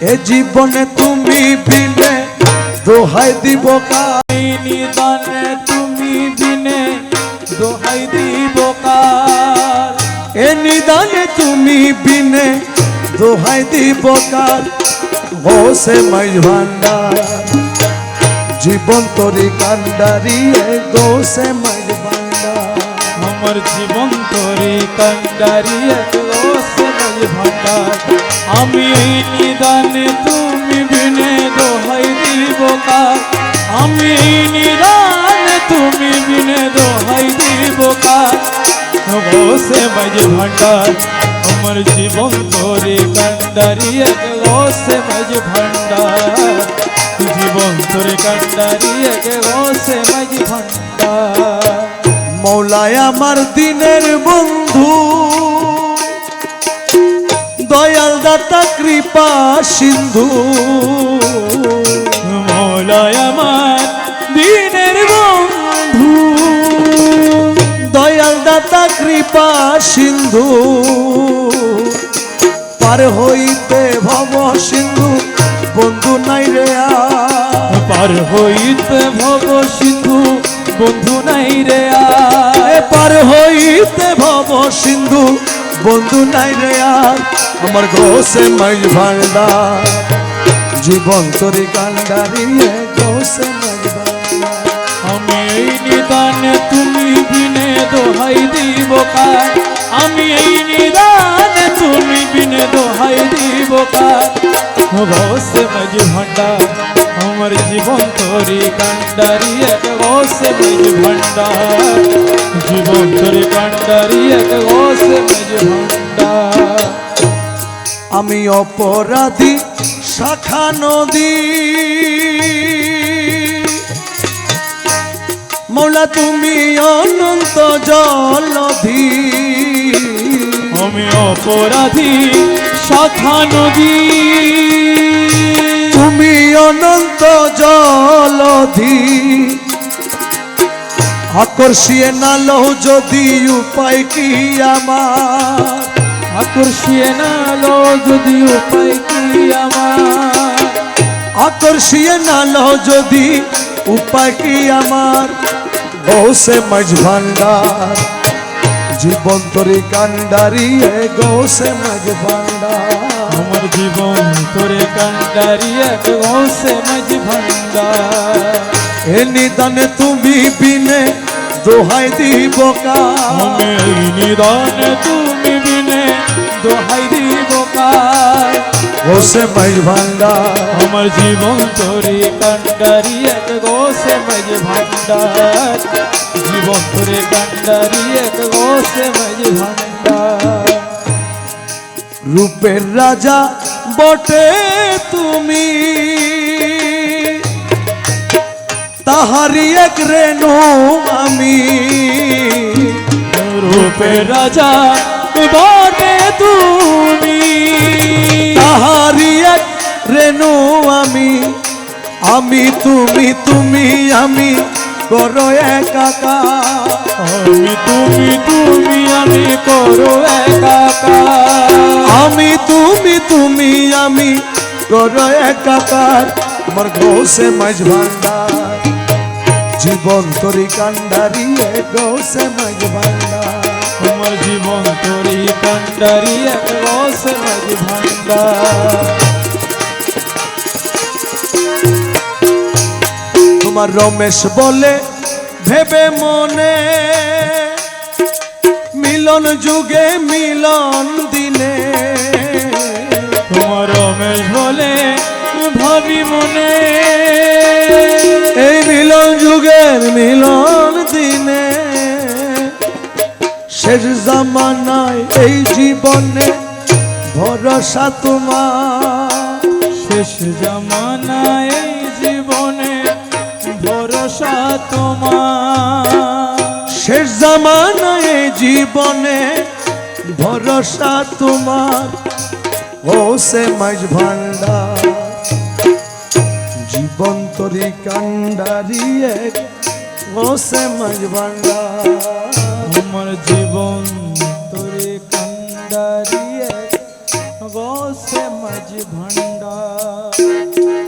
এ জীবনে তুমি বিনে দোহাই দিব কা এই নিদানে তুমি বিনে দোহাই দিব কার এ নিদানে তুমি বিনে দোহাই দিব কার ও সে মাই ভান্ডার জীবন তরি কান্ডারি এ গো মাই ভান্ডার। আমার জীবন তোরে কান্ডারি একলোসে নয় ভান্ডার। আমি নিদানে তুমি বিনে দোহাই দিব কার? আমি নিদানে তুমি বিনে দোহাই দিব কার? বসে বাজে আমার জীবন তোরে কান্ডারি একলোসে বাজে ভান্ডার। জীবন তোরে কান্ডারি একলোসে বাজে ভান্ডার। মৌলায় আমার দিনের বন্ধু। দয়াল দাতা, কৃপা সিন্ধু। মৌলায় দিনের বন্ধু। দয়াল দাতা, কৃপা সিন্ধু। পার হইতে ভব সিন্ধু, বন্ধু নাই রে পার হইতে ভব সিন্ধু, বন্ধু নাই রে পার হইতে ভব সিন্ধু বন্ধু নাই রে আর, আমার ঘোষে মাই ভান্ডার। জীবন তরি কান্ডারি এ ঘোষে মাই ভান্ডার। আমি এই নিদানে তুমি বিনে দোহাই দিব কার? আমি এই নিদানে তুমি বিনে দোহাই দিব কার? বসে মাঝি ভান্ডার, আমার জীবন তোরি কান্ডারি বসে মাঝি ভান্ডার জীবন তোরি কান্ডারি এক বসে মাঝি ভান্ডার আমি অপরাধী শাখা নদী মৌলা তুমি অনন্ত জলধি আমি অপরাধী শাখা নদী তুমি অনন্ত জলধি আকর্ষিয়ে নালো যদি উপায় কি আমার আকর্ষিয়ে নালো যদি উপায় কি আমার আকর্ষিয়ে নালো যদি উপায় কি আমার। গৌসে মাঝ ভান্ডার জীবন তরি কান্ডারি এ গৌসে মাঝ ভান্ডার আমার জীবন তোরে কান্ডারি এক গৌসে মাঝি ভান্ডার এ নিদানে তুমি বিনে দোহাই দিব কা আমি এই নিদানে তুমি বিনে দোহাই দিব কার গৌসে মাঝ ভান্ডার। আমার জীবন তোরে কান্ডারি এক গৌসে মাঝি ভান্ডার। জীবন তোরে কান্ডারি এক গৌসে মাঝি ভান্ডার। রূপের রাজা বটে তুমি। তাহারি এক রেণু আমি। রূপে রাজা বটে তুমি। তাহারি এক রেণু আমি। আমি তুমি তুমি আমি করো একাকার আমি তুমি তুমি আমি করো একাকার আমি তুমি তুমি আমি করো একাকার। আমার ঘোষে মাঝ ভান্ডার। জীবন তরি কান্ডারি মাঝ ভান্ডার আমার জীবন তোরি কান্ডারি মাঝ ভান্ডার তোমার রমেশ বলে ভেবে মনে মিলন যুগে মিলন দিনে। তোমার রমেশ বলে ভাবি মনে এই মিলন যুগের মিলন দিনে। শেষ জামানায় এই জীবনে ভরসা তোমার। শেষ জামানায় এই জীবনে ভরসা তোমার। শেষ জামানায় এই জীবনে ভরসা তোমার। ও সে মাঝ ভান্ডার। জীবন কান্ডারিয়ে বসে ভান্ডার আমার জীবন তোরে কান্ডারিয়ে বসে ভান্ডার।